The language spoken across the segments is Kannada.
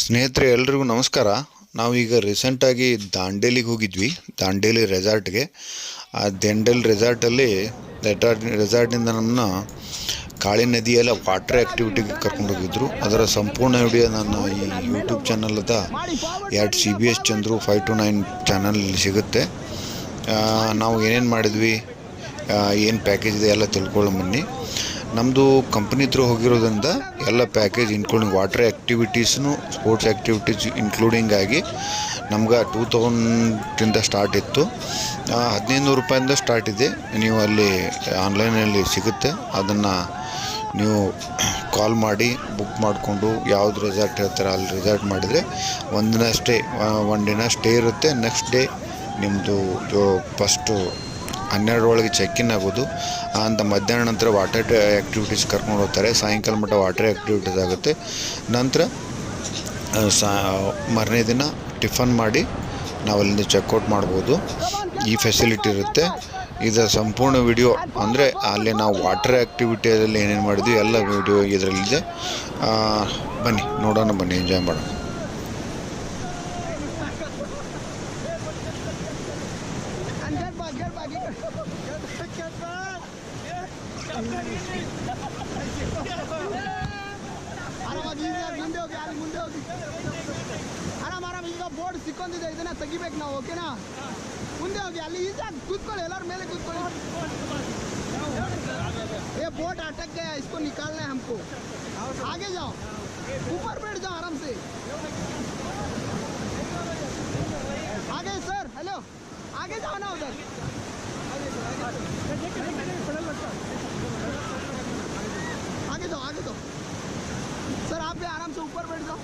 ಸ್ನೇಹಿತರೆ, ಎಲ್ರಿಗೂ ನಮಸ್ಕಾರ. ನಾವೀಗ ರೀಸೆಂಟಾಗಿ ದಾಂಡೇಲಿಗೆ ಹೋಗಿದ್ವಿ, ದಾಂಡೇಲಿ ರೆಸಾರ್ಟ್ಗೆ ಆ ದಾಂಡೇಲಿ ರೆಸಾರ್ಟಲ್ಲಿ ರೆಸಾರ್ಟ್ ರೆಸಾರ್ಟಿಂದ ನಮ್ಮನ್ನ ಕಾಳಿ ನದಿಯೆಲ್ಲ ವಾಟರ್ ಆ್ಯಕ್ಟಿವಿಟಿಗೆ ಕರ್ಕೊಂಡೋಗಿದ್ರು ಅದರ ಸಂಪೂರ್ಣ ವಿಡಿಯೋ ನನ್ನ ಈ ಯೂಟ್ಯೂಬ್ ಚಾನಲ್ದ ಎರಡು C B S Chandru five two nine channel ಸಿಗುತ್ತೆ. ನಾವು ಏನೇನು ಮಾಡಿದ್ವಿ ಏನು ಪ್ಯಾಕೇಜ್ ಇದೆ ಎಲ್ಲ ತಿಳ್ಕೊಳ್ಳೋ ಬನ್ನಿ. ನಮ್ಮದು ಕಂಪ್ನಿ ಥ್ರೂ ಹೋಗಿರೋದ್ರಿಂದ ಎಲ್ಲ ಪ್ಯಾಕೇಜ್ ಇನ್ಕ್ಲೂಡಿಂಗ್ ವಾಟರ್ ಆ್ಯಕ್ಟಿವಿಟೀಸ್ನು ಸ್ಪೋರ್ಟ್ಸ್ ಆ್ಯಕ್ಟಿವಿಟೀಸ್ ಇನ್ಕ್ಲೂಡಿಂಗ್ ಆಗಿ ನಮ್ಗೆ ಟೂ ತೌಸಂಡಿಂದ ಸ್ಟಾರ್ಟ್ ಇತ್ತು. ಹದಿನೈದು ನೂರು ರೂಪಾಯಿಂದ ಸ್ಟಾರ್ಟ್ ಇದೆ. ನೀವು ಅಲ್ಲಿ ಆನ್ಲೈನಲ್ಲಿ ಸಿಗುತ್ತೆ. ಅದನ್ನು ನೀವು ಕಾಲ್ ಮಾಡಿ ಬುಕ್ ಮಾಡಿಕೊಂಡು ಯಾವ್ದು ರೆಸಾರ್ಟ್ ಹೇಳ್ತಾರೆ ಅಲ್ಲಿ ರೆಸಾರ್ಟ್ ಮಾಡಿದರೆ ಒಂದಿನ ಸ್ಟೇ ಒಂದು ದಿನ ಸ್ಟೇ ಇರುತ್ತೆ. ನೆಕ್ಸ್ಟ್ ಡೇ ನಿಮ್ಮದು ಫಸ್ಟು ಹನ್ನೆರಡರೊಳಗೆ ಚೆಕ್ ಇನ್ ಆಗೋದು ಅಂತ ಮಧ್ಯಾಹ್ನ ನಂತರ ವಾಟರ್ ಆ್ಯಕ್ಟಿವಿಟೀಸ್ ಕರ್ಕೊಂಡು ಹೋಗ್ತಾರೆ. ಸಾಯಂಕಾಲ ಮಟ್ಟ ವಾಟರ್ ಆ್ಯಕ್ಟಿವಿಟೀಸ್ ಆಗುತ್ತೆ. ನಂತರ ಸಾ, ಮಾರನೇ ದಿನ ಟಿಫನ್ ಮಾಡಿ ನಾವು ಅಲ್ಲಿಂದ ಚೆಕ್ಔಟ್ ಮಾಡ್ಬೋದು. ಈ ಫೆಸಿಲಿಟಿ ಇರುತ್ತೆ. ಇದರ ಸಂಪೂರ್ಣ ವಿಡಿಯೋ ಅಂದರೆ ಅಲ್ಲಿ ನಾವು ವಾಟರ್ ಆ್ಯಕ್ಟಿವಿಟಿಯಲ್ಲಿ ಏನೇನು ಮಾಡಿದ್ವಿ, ಎಲ್ಲ ವಿಡಿಯೋ ಇದರಲ್ಲಿದೆ. ಬನ್ನಿ, ನೋಡೋಣ ಬನ್ನಿ ಎಂಜಾಯ್ ಮಾಡೋಣ. get back, get back, get back. Get back. ಆರಾಮಾಗಿ ಈಗ ಮುಂದೆ ಹೋಗಿ ಅಲ್ಲಿ ಮುಂದೆ ಹೋಗಿ ಆರಾಮ್ ಆರಾಮ್ ಈಗ ಬೋರ್ಡ್ ಸಿಕ್ಕೊಂದಿದೆ ಇದನ್ನ ತೆಗಿಬೇಕು ನಾವು ಓಕೆನಾ ಮುಂದೆ ಹೋಗಿ ಅಲ್ಲಿ ಈಸಾಗಿ ಕೂತ್ಕೊಳ್ಳಿ ಎಲ್ಲರ ಮೇಲೆ ಕೂತ್ಕೊಳ್ಳಿ ये बोट अटक गया इसको निकालना है हमको आगे जाओ ऊपर बैठ जाओ आराम से आगे सर हेलो आगे जाओ ना उधर। आगे जाओ आगे जाओ। सर, आप भी आराम से ऊपर बैठ जाओ।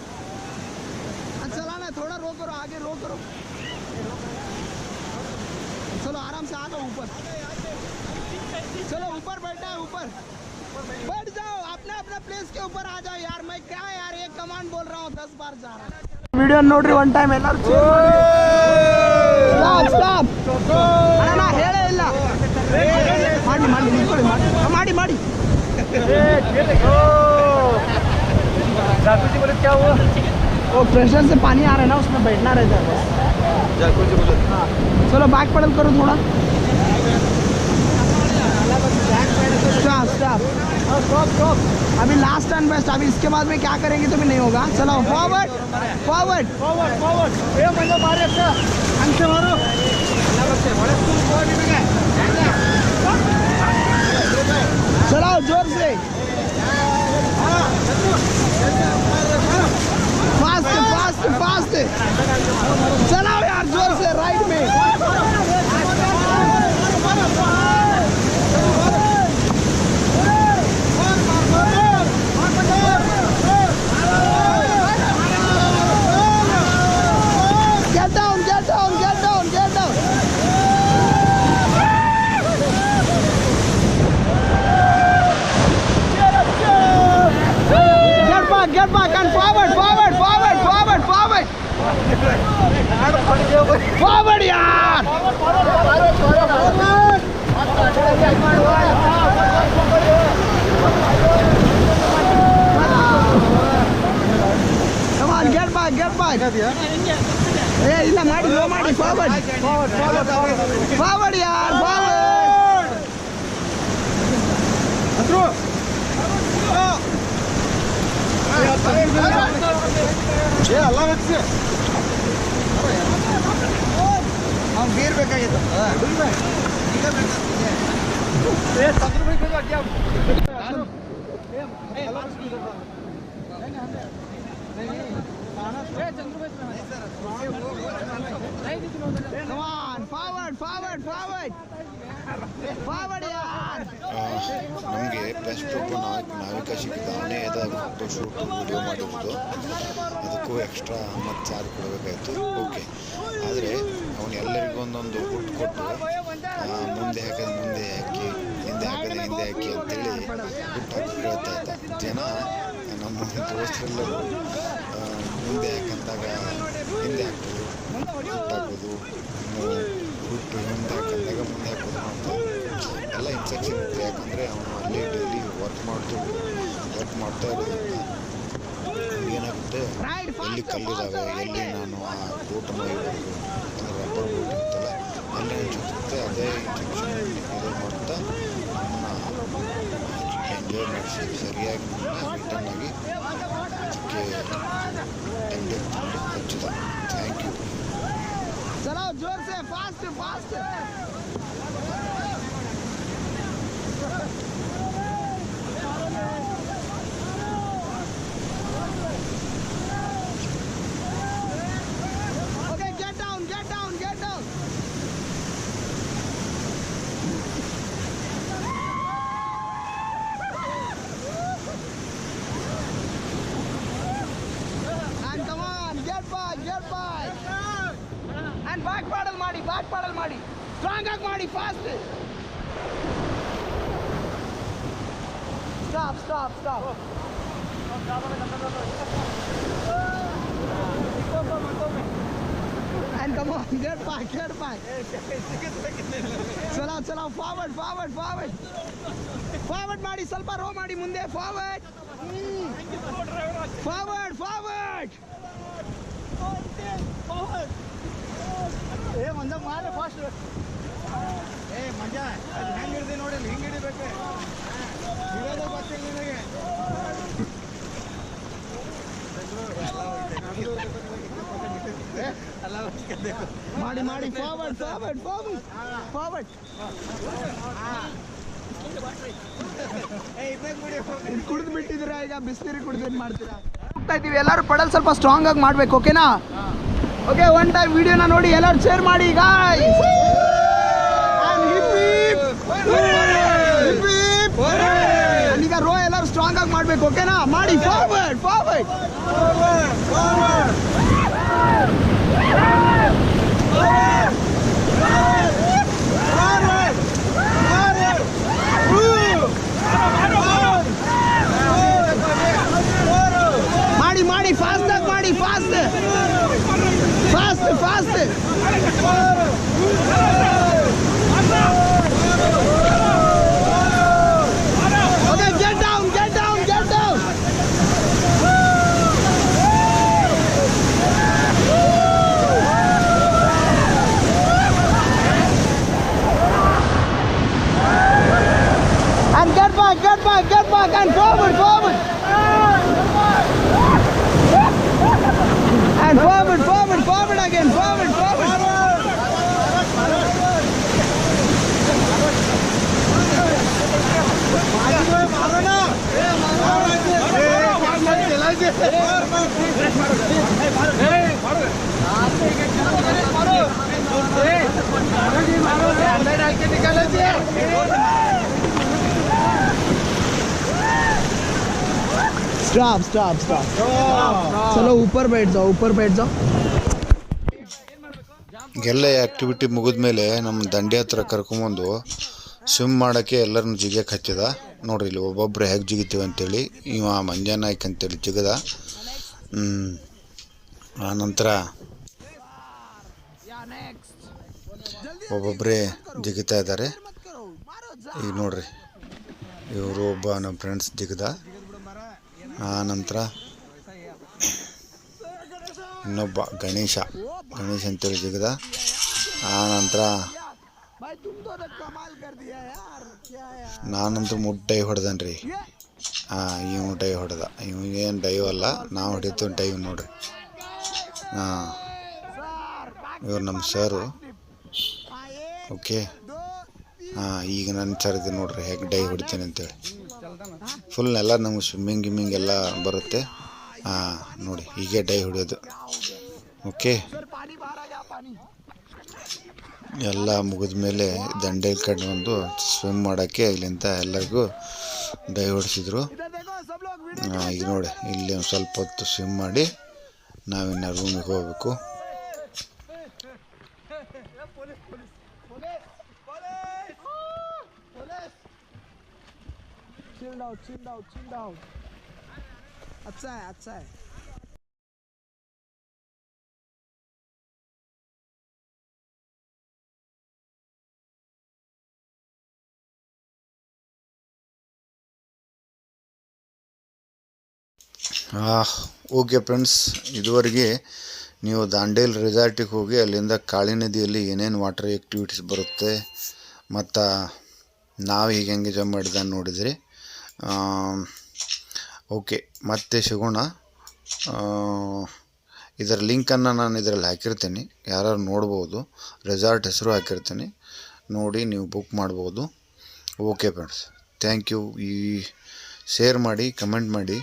चलाना थोड़ा रो करो, आगे रो करो। चलो, आराम से आ जाओ ऊपर। चलो, ऊपर बैठना है, ऊपर। बैठ जाओ, अपने अपने प्लेस के ऊपर आ जाओ यार। मैं क्या यार, एक कमांड बोल रहा हूँ, दस बार जा रहा हूँ। वीडियो नोट वन टाइम है ಸ್ಟಾಪ್ ಸ್ಟಾಪ್ ಅಣ್ಣ ನಾ ಹೇಳೇ ಇಲ್ಲ ಮಾಡಿ ಮಾಡಿ ನಿಂತ್ಕೊಳ್ಳಿ ಮಾಡಿ ಹಾ, ಮಾಡಿ ಮಾಡಿ वो प्रेशर से पानी आ रहा है ना उसमें बैठना रहता है बस हाँ चलो बैक पैडल करो थोड़ा स्टॉप स्टॉप अभी लास्ट एंड बेस्ट अभी इसके बाद में क्या करेंगे तो भी नहीं होगा। चलो फॉरवर्ड फॉरवर्ड फॉरवर्ड फॉरवर्ड ये मतलब मारे अच्छा अंत मारो। चलाओ ज़ोर से। फास्ट फास्ट फास्ट चलाओ। Forward, yaar. Come on, get back, get back. ಏ ಇಲ್ಲ ಮಾಡಿ ಲೋ ಮಾಡಿ ಫಾರ್ವರ್ಡ್ ಫಾರ್ವರ್ಡ್ ಯಾರ್ ಫಾರ್ವರ್ಡ್ ಅವ್ನು ಬೀರ್ ಬೇಕಾಗಿತ್ತು. Come on, forward, forward, forward. ನಮಗೆ ಬೆಸ್ಟ್ ಒಬ್ಬ ನಾವಿಕ ನಾವಿಕ ಸಿಕ್ಕಿದ ಅವನೇ ಅದ ಫೋಟೋ ಶೂಟ್ ವಿಡಿಯೋ ಮಾಡಿರೋದು. ಅದಕ್ಕೂ ಎಕ್ಸ್ಟ್ರಾ ಮತ್ತು ಚಾರ್ಜ್ ಕೊಡಬೇಕಾಯ್ತು. ಓಕೆ ಆದರೆ ಅವನು ಎಲ್ಲರಿಗೂ ಒಂದೊಂದು ಕೊಟ್ಟು ಕೊಟ್ಟು ಮುಂದೆ ಹಾಕೋದು ಮುಂದೆ ಹಾಕಿ ಹಿಂದೆ ಹಾಕೋದು ಹಿಂದೆ ಹಾಕಿ ಅಂತೇಳಿ ಹಾಕಿ ಹೇಳ್ತಾ ಇದ್ದ. ಜನ ನಮ್ಮ ದೋಸ್ತರೆಲ್ಲರೂ ಮುಂದೆ ಹಾಕಂದಾಗ ಹಿಂದೆ ಹಾಕೋದು ಹಾಕೋದು ಹುಟ್ಟು ಹಿಂದೆ ಹಾಕಂದಾಗ ಮುಂದೆ ಹಾಕೋದು ಮಾಡ್ತಾರೆ ಎಲ್ಲ ಇನ್ಸ್ಟ್ರಕ್ಷನ್ ಇರುತ್ತೆ. ಯಾಕಂದರೆ ಅವನು ಅಲ್ಲೇ ಡೈಲಿ ವರ್ಕ್ ಮಾಡ್ತು ವರ್ಕ್ ಮಾಡ್ತಾ ಇರೋದ್ರಿಂದ ಏನಾಗುತ್ತೆ? ಎಲ್ಲಿ ಕಲ್ಲಿದ್ದಾವೆ ಎಲ್ಲಿ. ನಾನು ಆ ಬೋಟ್ ಮೈಬಾರ್ದು ಅಂದರೆ ರಬ್ಬರ್ ಬೋಟ್ ಇರುತ್ತಲ್ಲ ಅಲ್ಲಿ ಅನ್ಸುತ್ತೆ ಅದೇ ಇನ್ಸ್ಟ್ರಕ್ಷನ್ ಇದು ಮಾಡ್ತಾ ನಮ್ಮನ್ನ ಎಂಜಾಯ್ ಮಾಡಿಸಿ ಸರಿಯಾಗಿ ರಿಟರ್ನ್ ಆಗಿ ಅದಕ್ಕೆ ಹಚ್ಚುತ್ತಾ ಥ್ಯಾಂಕ್ ಯು ಚಲೋ ಜೋರ್ಸೆ fast fast And back paddle ಮಾಡಿ back paddle ಮಾಡಿ ಸ್ಟ್ರಾಂಗ್ ಆಗಿ ಮಾಡಿ fast stop stop stop And come on, get back, get back. ಚಲೋ ಚಲೋ ಫಾರ್ವರ್ಡ್ ಫಾರ್ವರ್ಡ್ ಫಾರ್ವರ್ಡ್ ಫಾರ್ವರ್ಡ್ ಮಾಡಿ ಸ್ವಲ್ಪ ರೋ ಮಾಡಿ ಮುಂದೆ ಫಾರ್ವರ್ಡ್ ಫಾರ್ವರ್ಡ್ ಫಾರ್ವರ್ಡ್ ಏ ಮಂಜ ಮಾಡಿ ಫಾಸ್ಟ್ ಏ ಮಂಜ ಅದು ಹೆಂಗೆ ಹಿಡ್ದಿ ನೋಡಿ ಹಿಂಗ್ ಹಿಡಿಬೇಕು. ಹಿಡಿಯೋದು ಗೊತ್ತಿಲ್ಲ ನಿನಗೆ. ಮಾಡಿ ಮಾಡಿ ಫಾರ್ವರ್ಡ್ ಫಾರ್ವರ್ಡ್ ಫಾರ್ವರ್ಡ್ ಫಾರ್ವರ್ಡ್ ಕುಡಿದು ಬಿಟ್ಟಿದ್ದೀರಾ ಈಗ? ಬಿಸಿನೀರು ಕುಡಿದು ಏನು ಮಾಡ್ತೀರಾ? ಹೋಗ್ತಾ ಇದ್ದೀವಿ. ಎಲ್ಲರೂ ಪಡಲ್ ಸ್ವಲ್ಪ ಸ್ಟ್ರಾಂಗ್ ಆಗಿ ಮಾಡ್ಬೇಕು ಓಕೆನಾ ಓಕೆ ಒನ್ ಟೈಮ್ ವಿಡಿಯೋನ ನೋಡಿ ಎಲ್ಲರೂ ಶೇರ್ ಮಾಡಿ ಈಗ ಈಗ ರೋ ಎಲ್ಲರೂ ಸ್ಟ್ರಾಂಗ್ ಆಗಿ ಮಾಡ್ಬೇಕು ಓಕೆನಾ ಮಾಡಿ ಫಾರ್ವರ್ಡ್ ಫಾರ್ವರ್ಡ್ ಮಾಡಿ ಮಾಡಿ ಫಾಸ್ಟ್ ಆಗಿ ಮಾಡಿ fast fast fast okay get down get down get down And get back, get back, get back, and forward, forward. And forward, forward, forward again, forward, forward. Stop, stop, stop. चलो ऊपर बैठ जाओ ऊपर बैठ जाओ ಎಲ್ಲ ಆ್ಯಕ್ಟಿವಿಟಿ ಮುಗಿದ್ಮೇಲೆ ನಮ್ಮ ದಂಡೆ ಹತ್ರ ಕರ್ಕೊಂಬಂದು ಸ್ವಿಮ್ ಮಾಡೋಕ್ಕೆ ಎಲ್ಲರನ್ನ ಜಿಗ್ಯಕ್ಕೆ ಹಚ್ಚಿದ ನೋಡ್ರಿ ಇಲ್ಲಿ ಒಬ್ಬೊಬ್ರು ಹೇಗೆ ಜಿಗಿತೀವಿ ಅಂತೇಳಿ ಇವ ಮಂಜ ನಾಯ್ಕ್ ಅಂತೇಳಿ ಜಿಗದ ಹ್ಮ್. ಆ ನಂತರ ಒಬ್ಬೊಬ್ಬರೇ ಜಿಗಿತಾ ಇದ್ದಾರೆ. ಈಗ ನೋಡ್ರಿ, ಇವರು ಒಬ್ಬ ನಮ್ಮ ಫ್ರೆಂಡ್ಸ್ ಜಿಗಿದ. ಆ ನಂತರ ಇನ್ನೊಬ್ಬ ಗಣೇಶ ಗಣೇಶ ಅಂತೇಳಿ ಜಿಗಿದ. ಆ ನಂತರ ನಾನಂತೂ ಮುಟ್ಟು ಡೈ ಹೊಡೆದನ್ ರೀ ಹಾಂ ಇವು ಡೈ ಹೊಡೆದ ಇವ್ಗೇನು ಡೈವ್ ಅಲ್ಲ, ನಾವು ಹೊಡಿತು ಡೈವ್ ನೋಡ್ರಿ. ಹಾಂ ಇವ್ರು ನಮ್ಮ ಸರು ಓಕೆ. ಹಾಂ, ಈಗ ನಾನು ವಿಚಾರಿದ್ದೆ ನೋಡ್ರಿ, ಹೇಗೆ ಡೈ ಹೊಡಿತೀನಿ ಅಂತೇಳಿ. ಫುಲ್ ಎಲ್ಲ ನಮಗೆ ಸ್ವಿಮ್ಮಿಂಗ್ ಗಿಮ್ಮಿಂಗ್ ಎಲ್ಲ ಬರುತ್ತೆ. ಹಾಂ, ನೋಡಿ, ಹೀಗೆ ಡೈ ಹೊಡಿಯೋದು. ಓಕೆ. ಎಲ್ಲ ಮುಗಿದ ಮೇಲೆ ದಂಡೆ ಕಡೆ ಒಂದು ಸ್ವಿಮ್ ಮಾಡೋಕ್ಕೆ ಇಲ್ಲಿಂದ ಎಲ್ಲರಿಗೂ ಡೈ ಹೊಡಿಸಿದ್ರು. ಈಗ ನೋಡಿ, ಇಲ್ಲಿ ಒಂದು ಸ್ವಲ್ಪ ಹೊತ್ತು ಸ್ವಿಮ್ ಮಾಡಿ ನಾವಿನ್ನ ರೂಮಿಗೆ ಹೋಗಬೇಕು. chilled out chilled out chilled out अच्छा है अच्छा है ಓಕೆ ಫ್ರೆಂಡ್ಸ್ ಇದುವರೆಗೆ ನೀವು ದಾಂಡೇಲ್ ರೆಸಾರ್ಟಿಗೆ ಹೋಗಿ ಅಲ್ಲಿಂದ ಕಾಳಿ ನದಿಯಲ್ಲಿ ಏನೇನು ವಾಟರ್ ಆ್ಯಕ್ಟಿವಿಟೀಸ್ ಬರುತ್ತೆ ಮತ್ತು ನಾವು ಹೀಗೆ ಹೆಂಗೆ ಜಂಪ್ ಮಾಡಿದ ನೋಡಿದ್ರಿ ಓಕೆ, ಮತ್ತೆ ಸಿಗೋಣ. ಇದರ ಲಿಂಕನ್ನು ನಾನು ಇದರಲ್ಲಿ ಹಾಕಿರ್ತೀನಿ. ಯಾರು ನೋಡ್ಬೋದು ರೆಸಾರ್ಟ್ ಹೆಸರು ಹಾಕಿರ್ತೀನಿ. ನೋಡಿ, ನೀವು ಬುಕ್ ಮಾಡ್ಬೋದು. ಓಕೆ ಫ್ರೆಂಡ್ಸ್ ಥ್ಯಾಂಕ್ ಯು ಈ ಶೇರ್ ಮಾಡಿ ಕಮೆಂಟ್ ಮಾಡಿ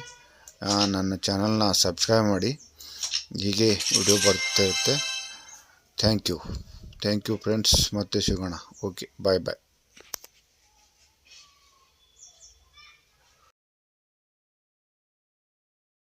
ನನ್ನ ಚಾನಲ್ನ ಸಬ್ಸ್ಕ್ರೈಬ್ ಮಾಡಿ. ಹೀಗೆ ವಿಡಿಯೋ ಬರ್ತಾ ಇರುತ್ತೆ. Thank you thank you friends ಮತ್ತೆ ಸಿಗೋಣ. ಓಕೆ ಬಾಯ್ ಬಾಯ್